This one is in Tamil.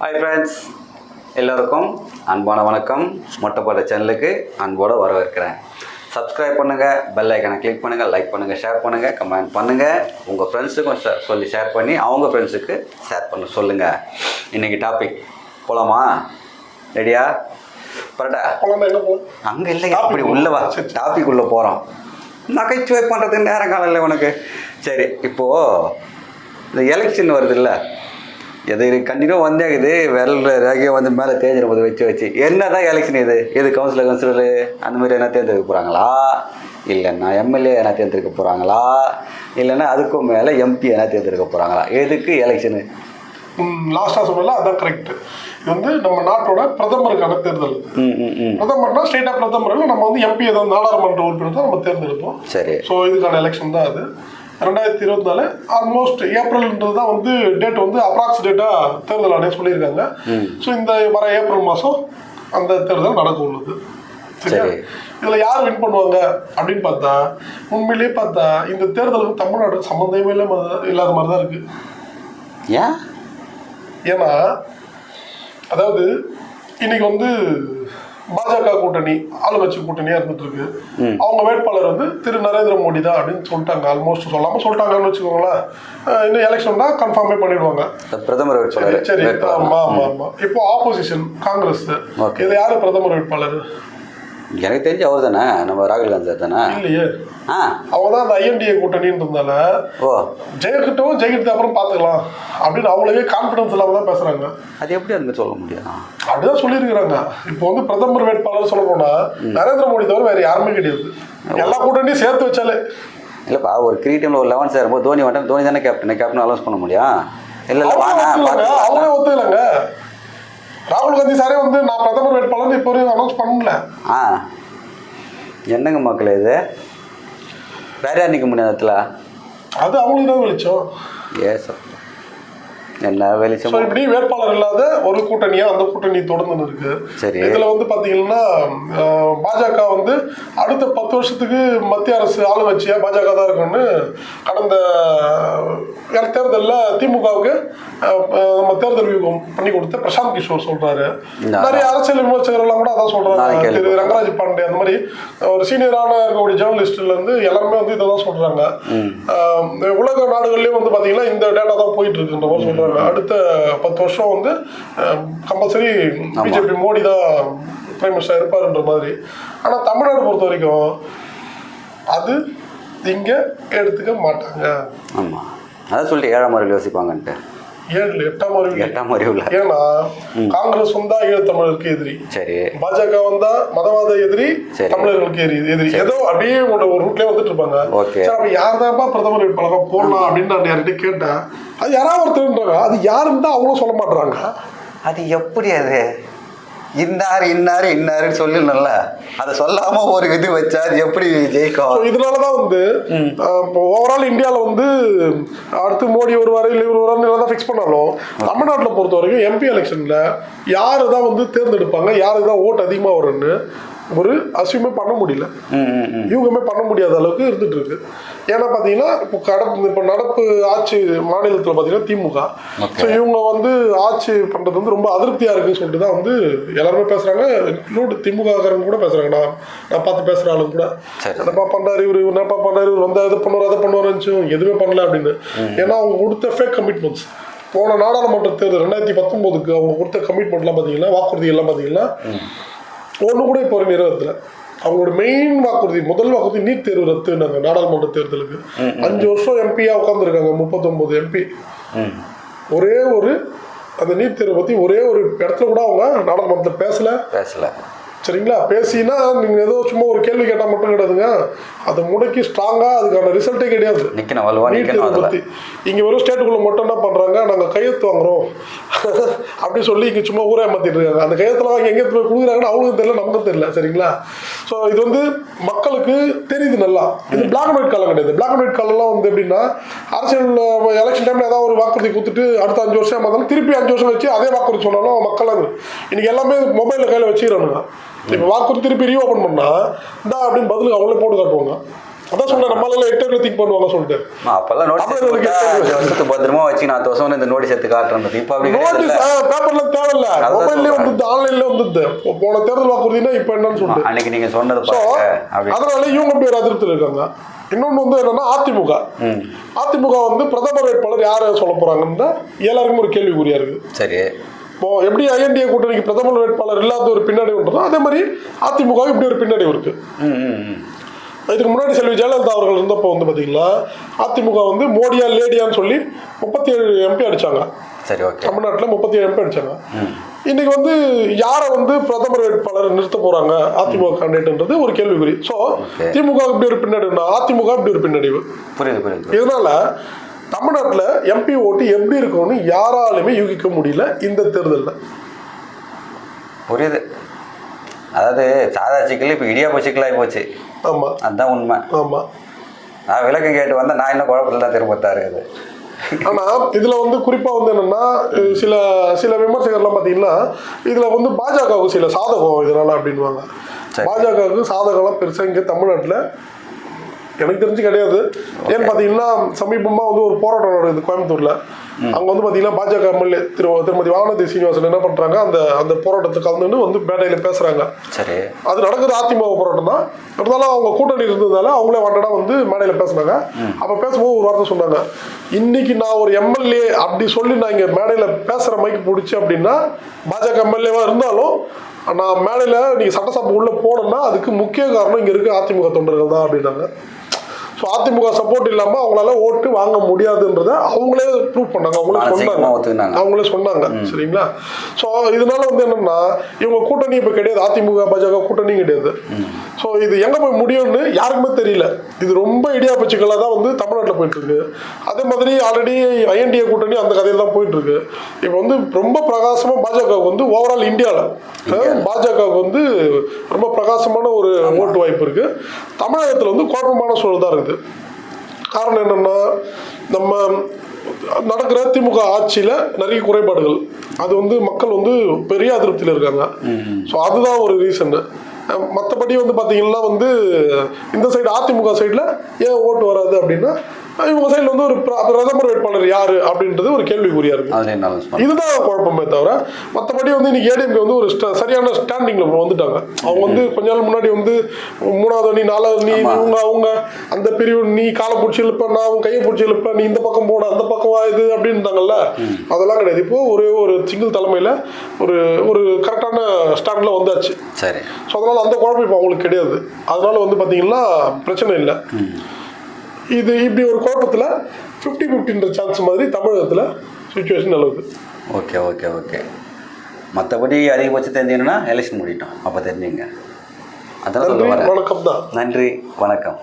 ஹாய் ஃப்ரெண்ட்ஸ் எல்லோருக்கும் அன்பான வணக்கம். மொட்டைப்பாட சேனலுக்கு அன்போடு வரவேற்கிறேன். சப்ஸ்கிரைப் பண்ணுங்கள் பெல் ஐக்கனை கிளிக் பண்ணுங்கள் லைக் பண்ணுங்கள் ஷேர் பண்ணுங்கள் கமெண்ட் பண்ணுங்கள் உங்கள் ஃப்ரெண்ட்ஸுக்கும் சொல்லி ஷேர் பண்ணி அவங்க ஃப்ரெண்ட்ஸுக்கு ஷேர் பண்ண சொல்லுங்கள் இன்றைக்கி டாபிக் போகலாமா ரெடியா பரட்டா? அங்கே இல்லை அப்படி உள்ள வா. டாபிக் உள்ள போகிறோம் நகைச்சுவை பண்ணுறதுக்கு நேரம் காலம் இல்லை உனக்கு. சரி இப்போது இந்த எலெக்ஷன் வருது இல்லை எது கண்டினியூ வந்தே இருக்குது விரல் ரேகையை வந்து மேலே தேஞ்சிடும் போது வச்சு வச்சு. என்ன தான் எலெக்ஷன் இது? எது கவுன்சிலர் கவுன்சிலரு அந்த மாதிரி என்ன தேர்ந்தெடுக்க போகிறாங்களா இல்லைன்னா எம்எல்ஏ என்ன தேர்ந்தெடுக்க போகிறாங்களா இல்லைன்னா அதுக்கும் மேலே எம்பி என்ன தேர்ந்தெடுக்க போகிறாங்களா எதுக்கு எலெக்ஷனு லாஸ்டா சொன்னல அதான் கரெக்ட் இது வந்து நம்ம நாட்டோட பிரதமருக்கான தேர்தல் இது. பிரதமர்னா ஸ்டேட்டா பிரதமர் நம்ம வந்து எம்பி ஏதாவது நாடாளுமன்ற உறுப்பினர் தான் நம்ம தேர்ந்தெடுப்போம். சரி. ஸோ இதுக்கான எலெக்ஷன் தான் அது. ரெண்டாயிரத்தி இருபத்தி நாலு ஆல்மோஸ்ட் ஏப்ரல்ன்றது தான் வந்து டேட் வந்து அப்ராக்ஸ் டேட்டாக தேர்தல் ஆணையம் சொல்லியிருக்காங்க. ஸோ இந்த வர ஏப்ரல் மாதம் அந்த தேர்தல் நடக்க உள்ளது. சரியா? சரி. இதில் யார் வின் பண்ணுவாங்க அப்படின்னு பார்த்தா உண்மையிலேயே பார்த்தா இந்த தேர்தலுக்கு தமிழ்நாடு சம்மந்தமே இல்லை இல்லாத மாதிரி தான் இருக்குது ஏன்? ஏன்னா அதாவது இன்னைக்கு வந்து பாஜக கூட்டணி ஆளுங்கட்சி கூட்டணியா இருந்துட்டு இருக்கு அவங்க வேட்பாளர் வந்து திரு நரேந்திர மோடி தான் அப்படின்னு சொல்லிட்டாங்க ஆல்மோஸ்ட் சொல்லாம சொல்லிட்டாங்கன்னு வச்சுக்கோங்களேன். இன்னும் எலெக்ஷன் தான் கன்ஃபார்மே பண்ணிடுவாங்க. பிரதமர் வேட்பாளர் சரி. ஆமா ஆமா ஆமா. இப்போ ஆப்போசிஷன் காங்கிரஸ். இதுல யாரு பிரதமர் வேட்பாளர்? எனக்கு தெரிஞ்சு அவர் தானே? நம்ம ராகுல் காந்தி சார் தானே? இல்லையே. ஆ. அவங்க தான் அந்த ஐஎன்டிஏ கூட்டணின்றதுனால ஓ. ஜெயிக்கட்டும் ஜெயிக்கிட்டு அப்புறம் பார்த்துக்கலாம் அப்படின்னு அவங்களுக்கே கான்ஃபிடன்ஸ் இல்லாம தான் பேசுறாங்க. அது எப்படி அதுங்க சொல்ல முடியும்? அப்படிதான் சொல்லியிருக்கிறாங்க. இப்போ வந்து பிரதமர் வேட்பாளர் சொல்ல போனா நரேந்திர மோடி தவிர வேற யாருமே கிடையாது. எல்லா கூட்டணியும் சேர்த்து வச்சாலே. இல்லைப்பா ஒரு கிரிக்கெட் டீமில் ஒரு லெவன் சேரும்போது தோனி மட்டும் தோனி தானே கேப்டன் கேப்டன் அலௌன்ஸ் பண்ண முடியும்? இல்லை இல்லை அவங்களே வாங்க. அவங்களே ஒத்துக்கலங்க. ராகுல் காந்தி சாரே வந்து நான் பிரதமர் வேட்பாளர் இப்போ வரையும் அனௌன்ஸ் பண்ணல. ஆ. என்னங்க மக்களே இது? வேற யார் நிற்க முடியும் இடத்துல? அது அவங்களுக்கு தான் வெளிச்சம். ஏ சார் என்ன வெளிச்சம் இப்படி வேட்பாளர் இல்லாத ஒரு கூட்டணியா அந்த கூட்டணி தொடர்ந்து இருக்கு சரி. இதுல வந்து பாத்தீங்கன்னா பாஜக வந்து அடுத்த பத்து வருஷத்துக்கு மத்திய அரசு ஆளுங்கட்சியா பாஜக தான் இருக்கும்னு கடந்த தேர்தல்ல திமுகவுக்கு நம்ம தேர்தல் வியூகம் பண்ணி கொடுத்த பிரசாந்த் கிஷோர் சொல்றாரு. நிறைய அரசியல் விமர்சகர்கள் எல்லாம் கூட அதான் சொல்றாங்க. திரு. ரங்கராஜ் பாண்டே அந்த மாதிரி. ஒரு சீனியரான இருக்கக்கூடிய ஜேர்னலிஸ்ட்ல இருந்து எல்லாருமே வந்து இதை தான் சொல்றாங்க. உலக நாடுகள்லயும் வந்து பாத்தீங்கன்னா இந்த டேட்டா தான் போயிட்டு இருக்குன்ற மாதிரி சொல்றாங்க. அடுத்த பத்து வருஷம் வந்து கம்பல்சரி பிஜேபி மோடி தான் பிரைம் மினிஸ்டர் இருப்பாருன்ற மாதிரி. ஆனா தமிழ்நாடு பொறுத்த வரைக்கும் அது இங்க எடுத்துக்க மாட்டாங்க. ஆமாம் அதான் சொல்லிட்டு ஏழாம் முறையில் யோசிப்பாங்கன்ட்டு. ஏழு எட்டாம் அறிவு. எட்டாம் முறையில் ஏன்னா காங்கிரஸ் வந்தா ஈழத்தமிழருக்கு எதிரி. சரி. பாஜக வந்தா மதவாத எதிரி. தமிழர்களுக்கு எதிரி. எதிரி. ஏதோ அப்படியே ஒரு ரூட்லயே வந்துட்டு இருப்பாங்க. சரி அப்ப யார் தான்ப்பா பிரதமர் வேட்பாளரா போடலாம் அப்படின்னு நான் யார்கிட்ட கேட்டேன். அது யாராவது ஒருத்தருன்றாங்க அது யாருன்னு தான் அவங்களும் சொல்ல மாட்டாங்க அது எப்படி அது? இன்னார் இன்னார் இன்னாருன்னு சொல்லணும்ல அதை சொல்லாமல் ஒரு இது வச்சா அது எப்படி ஜெயிக்கும்? இதனாலதான் வந்து இப்போ ஓவரால் இந்தியாவில் வந்து அடுத்து மோடி வருவாரு இல்லை இவர் வருவாரு தான் ஃபிக்ஸ் பண்ணாலும் தமிழ்நாட்டில் பொறுத்த வரைக்கும் எம்பி எலெக்ஷன்ல யாரு தான் வந்து தேர்ந்தெடுப்பாங்க யாருக்கு தான் ஓட்டு அதிகமாக வரும்னு ஒரு அசியமே பண்ண முடியல. ம் ம் ம். யூகமே பண்ண முடியாத அளவுக்கு இருந்துட்டு இருக்கு. ஏன்னா பார்த்தீங்கன்னா இப்போ கடப்பு இப்போ நடப்பு ஆட்சி மாநிலத்தில் பார்த்தீங்கன்னா திமுக. ஸோ இவங்க வந்து ஆட்சி பண்ணுறது வந்து ரொம்ப அதிருப்தியாக இருக்குன்னு சொல்லிட்டு தான் வந்து எல்லாருமே பேசுகிறாங்க இன்னொரு திமுககாரங்க கூட பேசுகிறாங்க நான் நான் பார்த்து பேசுகிற ஆளுங்க கூட. என்னப்பா பண்ணாரு இவர்? என்னப்பா பண்ணாரு இவர் வந்தா இதை பண்ணுவார் அதை பண்ணுவார் எதுவுமே பண்ணல அப்படின்னு. ஏன்னா அவங்க கொடுத்த ஃபேக் கமிட்மெண்ட்ஸ் போன நாடாளுமன்ற தேர்தல் ரெண்டாயிரத்தி பத்தொம்போதுக்கு அவங்க கொடுத்த கமிட்மெண்ட்லாம் பார்த்தீங்கன்னா வாக்குறுதி எல்லாம் பார்த்தீங்கன்னா ஒன்று கூட இப்போ வரைக்கும் நிறைவேற்றல அவங்களோட மெயின் வாக்குறுதி முதல் வாக்குறுதி நீட் தேர்வு ரத்துனாங்க நாடாளுமன்ற தேர்தலுக்கு. அஞ்சு வருஷம் எம்பியா உட்காந்துருக்காங்க முப்பத்தொன்பது எம்பி ஒரே ஒரு அந்த நீட் தேர்வை பற்றி ஒரே ஒரு இடத்துல கூட அவங்க நாடாளுமன்றத்தில் பேசல. பேசல. சரிங்களா? பேசினா நீங்கள் ஏதோ சும்மா ஒரு கேள்வி கேட்டால் மட்டும் கிடையாதுங்க. அதை முடக்கி ஸ்ட்ராங்காக அதுக்கான ரிசல்ட்டே கிடையாது. பற்றி இங்கே வெறும் ஸ்டேட்டுக்குள்ளே மட்டும் என்ன பண்ணுறாங்க நாங்கள் கையெழுத்து வாங்குறோம். அப்படி சொல்லி இங்கே சும்மா ஊரே மாற்றிட்டு இருக்காங்க. அந்த கையெழுத்துல வாங்கி எங்கே போய் கொடுக்குறாங்கன்னு அவங்களுக்கும் தெரியல நமக்கும் தெரியல. சரிங்களா? ஸோ இது வந்து மக்களுக்கு தெரியுது நல்லா. இது பிளாக் அண்ட் ஒயிட் காலம் கிடையாது. பிளாக் அண்ட் ஒயிட் காலம்லாம் வந்து எப்படின்னா அரசியல் எலெக்ஷன் டைமில் ஏதாவது ஒரு வாக்குறுதி கொடுத்துட்டு அடுத்த அஞ்சு வருஷம் ஏமாந்தாலும் திருப்பி அஞ்சு வருஷம் வச்சு அதே வாக்குறுதி சொன்னாலும் மக்கள் இன்னைக்கு எல்லாமே மொபைலில் கையில் வச்சுக்கிறானுங்க. இப்போ வாக்குறுதி திருப்பி ரீஓப்பன் பண்ணால் இந்தா அப்படின்னு பதிலுக்கு அவங்களே போட்டு காட்டுவாங்க. அதான் சொன்னேன் நம்மளால எட்டு திங்க் பண்ணுவாங்க சொல்லிட்டு. அப்பெல்லாம் நோட்டீஸ் வருஷத்துக்கு பத்திரமா வச்சு நான் வருஷம் இந்த நோட்டீஸ் எடுத்து காட்டுறது இப்போ அப்படி நோட்டீஸ்? பேப்பர்ல தேவையில்ல. மொபைல்லே சொல்றேன். வந்துது ஆன்லைன்ல வந்துது. போன தேர்தல் வாக்குறுதினா இப்போ என்னன்னு சொல்லிட்டு. அன்னைக்கு நீங்க சொன்னது அதனால இவங்க பேர் அதிருப்தியில் இருக்காங்க. இன்னொன்று வந்து என்னன்னா அதிமுக. அதிமுக வந்து பிரதமர் வேட்பாளர் யாரை சொல்ல போறாங்கன்னு எல்லாருக்கும் ஒரு கேள்விக்குறியா இருக்கு. சரி. இப்போ எப்படி ஐஎன்டிஏ கூட்டணிக்கு பிரதமர் வேட்பாளர் இல்லாத ஒரு பின்னடைவு உண்டதோ அதே மாதிரி அதிமுக இப்படி ஒரு பின்னடைவு இருக்கு. இதுக்கு முன்னாடி செல்வி ஜெயலலிதா அவர்கள் இருந்தப்போ வந்து பார்த்தீங்கன்னா அதிமுக வந்து மோடியா லேடியான்னு சொல்லி முப்பத்தி ஏழு எம்பி அடிச்சாங்க. சரி ஓகே. தமிழ்நாட்டில் முப்பத்தி ஏழு எம்பி அடிச்சாங்க. இன்னைக்கு வந்து யாரை வந்து பிரதமர் வேட்பாளர் நிறுத்த போறாங்க அதிமுக கேண்டிடேட்ன்றது ஒரு கேள்விக்குறி. ஸோ. திமுக இப்படி ஒரு பின்னடைவுனா அதிமுக இப்படி ஒரு பின்னடைவு. புரியுது புரியுது. இதனால தமிழ்நாட்டில் எம்பி ஓட்டு எப்படி இருக்கும்னு யாராலுமே யூகிக்க முடியல இந்த தேர்தலில். புரியுது. அதாவது சாதா சிக்கல் இப்போ இடியாப்ப சிக்கலாகி போச்சு. ஆமா. அதுதான் உண்மை. ஆமா. நான் விளக்கம் கேட்டு வந்தா நான் என்ன குழப்பத்தில் தான் திரும்பத்தா இருக்குது ஆனா இதுல வந்து குறிப்பா வந்து என்னன்னா சில சில விமர்சகர்லாம் பாத்தீங்கன்னா இதுல வந்து பாஜகவுக்கு சில சாதகம் இதனால அப்படின்வாங்க. பாஜகவுக்கு சாதகம்லாம் பெருசா இங்க தமிழ்நாட்டுல எனக்கு தெரிஞ்சு கிடையாது. ஏன்னு பாத்தீங்கன்னா சமீபமா வந்து ஒரு போராட்டம் நடக்குது கோயம்புத்தூர்ல. அங்க வந்து பாத்தீங்கன்னா பாஜக எம்எல்ஏ திரு திருமதி வானதி சீனிவாசன் என்ன பண்றாங்க? அந்த அந்த போராட்டத்தை கலந்துன்னு வந்து மேடையில பேசுறாங்க. சரி. அது நடக்குது அதிமுக போராட்டம் தான். இருந்தாலும் அவங்க கூட்டணி இருந்ததால அவங்களே வாண்டடா வந்து மேடையில் பேசுனாங்க அப்போ பேசும்போது ஒரு வார்த்தை சொன்னாங்க. இன்னைக்கு நான் ஒரு எம்எல்ஏ அப்படி சொல்லி நான் இங்கே மேடையில் பேசுகிற மைக்கு பிடிச்சி அப்படின்னா பாஜக எம்எல்ஏவா இருந்தாலும் நான் மேடையில் நீங்கள் சட்டசபை உள்ளே போனோம்னா அதுக்கு முக்கிய காரணம் இங்கே இருக்க அதிமுக தொண்டர்கள் தான் அப்படின்னாங்க. ஸோ அதிமுக சப்போர்ட் இல்லாமல் அவங்களால ஓட்டு வாங்க முடியாதுன்றத அவங்களே ப்ரூவ் பண்ணாங்க. அவங்களே சொன்னாங்க. அவங்களே சொன்னாங்க. சரிங்களா? ஸோ இதனால வந்து என்னன்னா இவங்க கூட்டணி இப்போ கிடையாது. அதிமுக பாஜக கூட்டணி கிடையாது. ஸோ இது எங்க போய் முடியும்னு யாருக்குமே தெரியல. இது ரொம்ப இடியா பச்சுக்களாக தான் வந்து தமிழ்நாட்டில் போயிட்டு இருக்கு அதே மாதிரி ஆல்ரெடி ஐஎன்டிஏ கூட்டணி அந்த கதையில் தான் போயிட்டு இருக்கு இப்போ வந்து ரொம்ப பிரகாசமா பாஜகவுக்கு வந்து ஓவரால் இந்தியாவில் பாஜகவுக்கு வந்து ரொம்ப பிரகாசமான ஒரு ஓட்டு வாய்ப்பு இருக்கு. தமிழகத்தில் வந்து குழப்பமான சூழல் தான் இருக்குது காரணம் என்னன்னா நம்ம நடக்கிற திமுக ஆட்சியில் நிறைய குறைபாடுகள். அது வந்து மக்கள் வந்து பெரிய அதிருப்தியில் இருக்காங்க. ஸோ அதுதான் ஒரு ரீசன் மற்றபடி வந்து பார்த்தீங்கன்னா வந்து இந்த சைடு அதிமுக சைடில் ஏன் ஓட்டு வராது அப்படின்னா இவங்க சைடில் வந்து ஒரு பிர- பிரதமர் வேட்பாளர் யாரு அப்படின்றது ஒரு கேள்விக்குறியா இருக்கு. இதுதான் குழப்பமே தவிர மற்றபடி வந்து இன்னைக்கு ஏடிஎம்கே வந்து ஒரு சரியான ஸ்டாண்டிங்ல வந்துட்டாங்க. அவங்க வந்து கொஞ்ச நாள் முன்னாடி வந்து மூணாவது அணி நாலாவது அணி. இவங்க அவங்க அந்த பிரிவு நீ காலை பிடிச்சி இழுப்ப நான் அவன் கையை பிடிச்சி இழுப்ப நீ இந்த பக்கம் போன அந்த பக்கம் வா இது அப்படின்ட்டாங்கல்ல அதெல்லாம் கிடையாது. இப்போ ஒரே ஒரு சிங்கிள் தலைமையில ஒரு ஒரு கரெக்டான ஸ்டாண்ட்ல வந்தாச்சு. சரி. ஸோ அதனால அந்த குழப்பம் இப்போ அவங்களுக்கு கிடையாது. அதனால வந்து பார்த்தீங்கன்னா பிரச்சனை இல்லை. இது இப்படி ஒரு குழப்பத்தில் ஃபிஃப்டி ஃபிஃப்டின்ற சான்ஸ் மாதிரி தமிழகத்தில் சுச்சுவேஷன் நிலவுது. Okay okay okay. மற்றபடி அதிகபட்சம் தெரிஞ்சுக்கணும்னா எலெக்ஷன் முடிட்டோம் அப்போ தெரிஞ்சுங்க. வரேன். வணக்கம் தான் நன்றி வணக்கம்.